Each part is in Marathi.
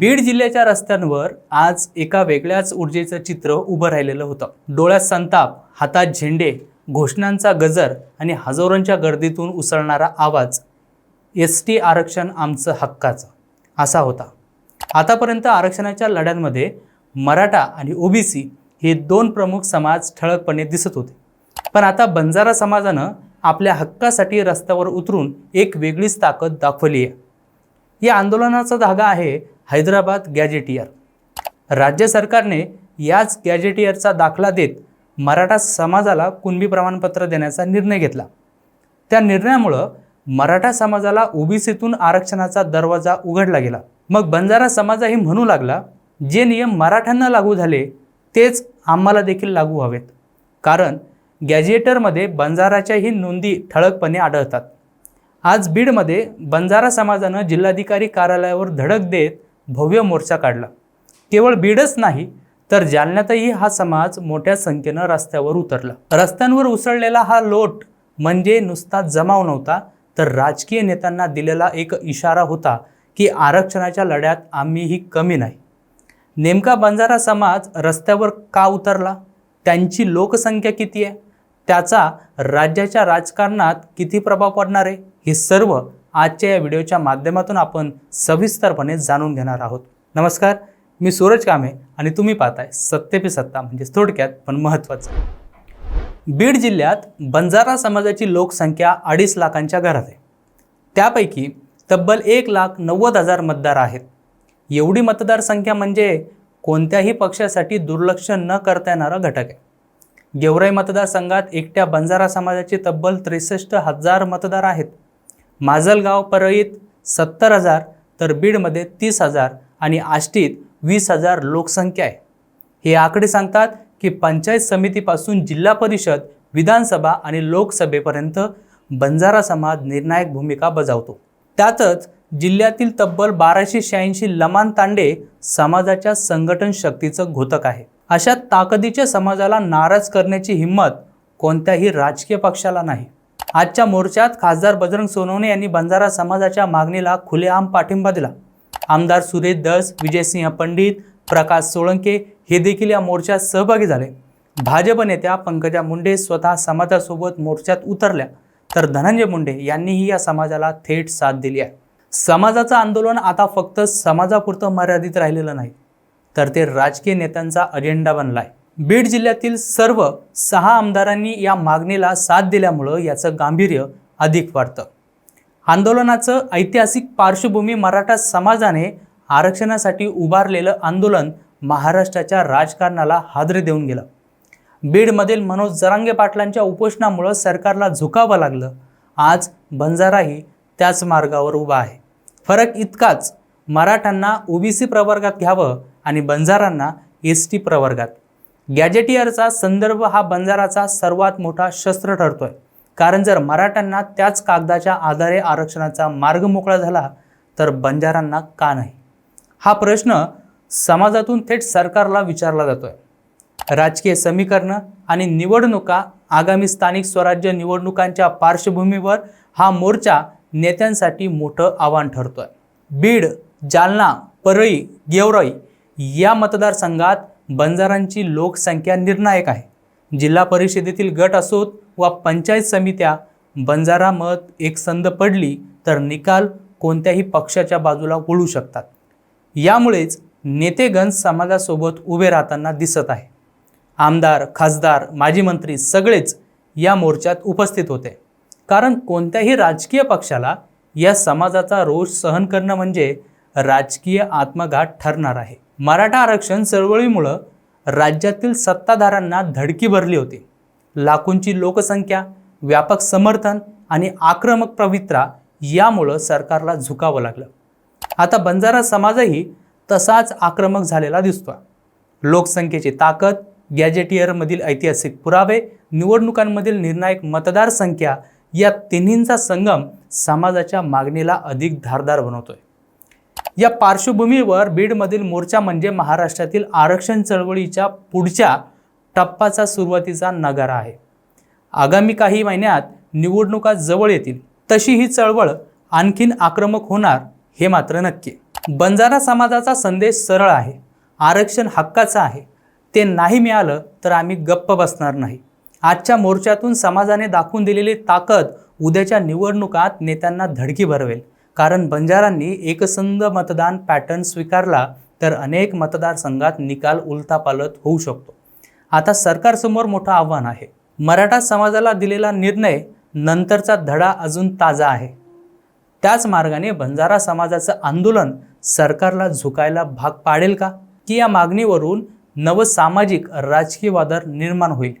बीड जिल्ह्याच्या रस्त्यांवर आज एका वेगळ्याच ऊर्जेचं चित्र उभं राहिलेलं होतं. डोळ्यात संताप हातात झेंडे घोषणांचा गजर आणि हजारोंच्या गर्दीतून उसळणारा आवाज एस टी आरक्षण आमचं हक्काचं असा होता. आतापर्यंत आरक्षणाच्या लढ्यांमध्ये मराठा आणि ओबीसी हे दोन प्रमुख समाज ठळकपणे दिसत होते. पण आता बंजारा समाजानं आपल्या हक्कासाठी रस्त्यावर उतरून एक वेगळीच ताकद दाखवली आहे. या आंदोलनाचा धागा आहे हैदराबाद गॅजेटियर राज्य सरकारने याच गॅजेटियरचा दाखला देत मराठा समाजाला कुणबी प्रमाणपत्र देण्याचा निर्णय घेतला. त्या निर्णयामुळं मराठा समाजाला ओबीसीतून आरक्षणाचा दरवाजा उघडला गेला. मग बंजारा समाजही म्हणू लागला जे नियम मराठ्यांना लागू झाले तेच आम्हाला देखील लागू हवेत. कारण गॅजेटरमध्ये बंजाराच्याही नोंदी ठळकपणे आढळतात. आज बीडमध्ये बंजारा समाजानं जिल्हाधिकारी कार्यालयावर धडक देत भव्य मोर्चा काढला. केवळ बीडच नाही तर जालन्यातही हा समाज मोठ्या संख्येनं रस्त्यावर उतरला. रस्त्यांवर उसळलेला हा लोट म्हणजे नुसता जमाव नव्हता तर राजकीय नेत्यांना दिलेला एक इशारा होता की आरक्षणाच्या लढ्यात आम्हीही कमी नाही. नेमका बंजारा समाज रस्त्यावर का उतरला? त्यांची लोकसंख्या किती आहे? त्याचा राज्याच्या राजकारणात किती प्रभाव पडणार आहे? हे सर्व आजच्या या व्हिडिओच्या माध्यमातून आपण सविस्तरपणे जाणून घेणार आहोत. नमस्कार मी सूरज कामे आणि तुम्ही पाहताय सत्य पे सत्ता म्हणजे थोडक्यात पण महत्त्वाचं. बीड जिल्ह्यात बंजारा समाजाची लोकसंख्या अडीच लाखांच्या घरात आहे. त्यापैकी तब्बल एक लाख नव्वद हजार मतदार आहेत. एवढी मतदारसंख्या म्हणजे कोणत्याही पक्षासाठी दुर्लक्ष न करता येणारा घटक आहे. गेवराई मतदारसंघात एकट्या बंजारा समाजाचे तब्बल त्रेसष्ट हजार मतदार आहेत. माजलगाव परळीत सत्तर हजार तर बीडमध्ये तीस हजार आणि आष्टीत वीस हजार लोकसंख्या आहे. हे आकडे सांगतात की पंचायत समितीपासून जिल्हा परिषद विधानसभा आणि लोकसभेपर्यंत बंजारा समाज निर्णायक भूमिका बजावतो. त्यातच जिल्ह्यातील तब्बल बाराशे शहाऐंशी लमान तांडे समाजाच्या संघटन शक्तीचं घोतक आहे. अशा ताकदीच्या समाजाला नाराज करण्याची हिंमत कोणत्याही राजकीय पक्षाला नाही. आजच्या मोर्चात खासदार बजरंग सोनवणे यांनी बंजारा समाजाच्या मागणीला खुलेआम पाठिंबा दिला. आमदार सुरेश दस विजयसिंह पंडित प्रकाश सोळंके हे देखील या मोर्चात सहभागी झाले. भाजप नेत्या पंकजा मुंडे स्वतः समाजासोबत मोर्चात उतरल्या. तर धनंजय मुंडे यांनीही या समाजाला थेट साथ दिली आहे. समाजाचं आंदोलन आता फक्त समाजापुरतं मर्यादित राहिलेलं नाही तर ते राजकीय नेत्यांचा अजेंडा बनला आहे बीड जिल्ह्यातील सर्व सहा आमदारांनी या मागणीला साथ दिल्यामुळं याचं गांभीर्य अधिक वाढतं. आंदोलनाचं ऐतिहासिक पार्श्वभूमी मराठा समाजाने आरक्षणासाठी उभारलेलं आंदोलन महाराष्ट्राच्या राजकारणाला हादरे देऊन गेलं. बीडमधील मनोज जरांगे पाटलांच्या उपोषणामुळं सरकारला झुकावं लागलं. आज बंजाराही त्याच मार्गावर उभा आहे. फरक इतकाच मराठ्यांना ओबीसी प्रवर्गात घ्यावं आणि बंजारांना एस टी प्रवर्गात. गॅजेटियरचा संदर्भ हा बंजाराचा सर्वात मोठा शस्त्र ठरतोय. कारण जर मराठ्यांना त्याच कागदाच्या आधारे आरक्षणाचा मार्ग मोकळा झाला तर बंजारांना का नाही? हा प्रश्न समाजातून थेट सरकारला विचारला जातोय. राजकीय समीकरणं आणि निवडणुका आगामी स्थानिक स्वराज्य निवडणुकांच्या पार्श्वभूमीवर हा मोर्चा नेत्यांसाठी मोठं आव्हान ठरतोय. बीड जालना परळी गेवराई या मतदारसंघात बंजारांची लोकसंख्या निर्णायक आहे. जिल्हा परिषदेतील गट असोत वा पंचायत समित्या बंजारा मत एकसंध पडली तर निकाल कोणत्याही पक्षाच्या बाजूला वळू शकतात. यामुळेच नेतेगण समाजासोबत उभे राहताना दिसत आहे. आमदार खासदार माजी मंत्री सगळेच या मोर्चात उपस्थित होते. कारण कोणत्याही राजकीय पक्षाला या समाजाचा रोष सहन करणं म्हणजे राजकीय आत्मघात ठरणार आहे. मराठा आरक्षण चळवळीमुळं राज्यातील सत्ताधाऱ्यांना धडकी भरली होती. लाखोंची लोकसंख्या व्यापक समर्थन आणि आक्रमक पवित्रा यामुळं सरकारला झुकावं लागलं. आता बंजारा समाजही तसाच आक्रमक झालेला दिसतो लोकसंख्येची ताकद गॅजेटियरमधील ऐतिहासिक पुरावे निवडणुकांमधील निर्णायक मतदारसंख्या या तिन्हींचा संगम समाजाच्या मागणीला अधिक धारदार बनवतोय. या पार्श्वभूमीवर बीडमधील मोर्चा म्हणजे महाराष्ट्रातील आरक्षण चळवळीच्या पुढच्या टप्पाचा सुरुवातीचा नगारा आहे. आगामी काही महिन्यात निवडणुका जवळ येतील तशी ही चळवळ आणखीन आक्रमक होणार हे मात्र नक्की. बंजारा समाजाचा संदेश सरळ आहे आरक्षण हक्काचं आहे ते नाही मिळालं तर आम्ही गप्प बसणार नाही. आजच्या मोर्चातून समाजाने दाखवून दिलेली ताकद उद्याच्या निवडणुकात नेत्यांना धडकी भरवेल. कारण बंजारांनी एकसंध मतदान पॅटर्न स्वीकारला तर अनेक मतदारसंघात निकाल उलथापालत होऊ शकतो. आता सरकारसमोर मोठं आव्हान आहे. मराठा समाजाला दिलेला निर्णय नंतरचा धडा अजून ताजा आहे. त्याच मार्गाने बंजारा समाजाचं आंदोलन सरकारला झुकायला भाग पाडेल का? की या मागणीवरून नवसामाजिक राजकीय वादर निर्माण होईल?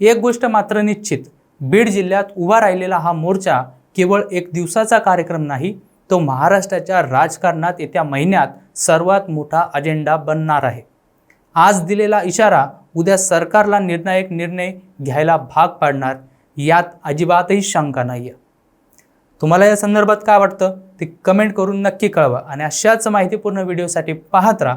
एक गोष्ट मात्र निश्चित बीड जिल्ह्यात उभा राहिलेला हा मोर्चा केवळ एक दिवसाचा कार्यक्रम नाही तो महाराष्ट्राच्या राजकारणात येत्या महिन्यात सर्वात मोठा अजेंडा बनणार आहे. आज दिलेला इशारा उद्या सरकारला निर्णायक निर्णय घ्यायला भाग पाडणार यात अजिबातही शंका नाही आहे तुम्हाला या संदर्भात काय वाटतं ते कमेंट करून नक्की कळवा आणि अशाच माहितीपूर्ण व्हिडिओसाठी पाहत राहा.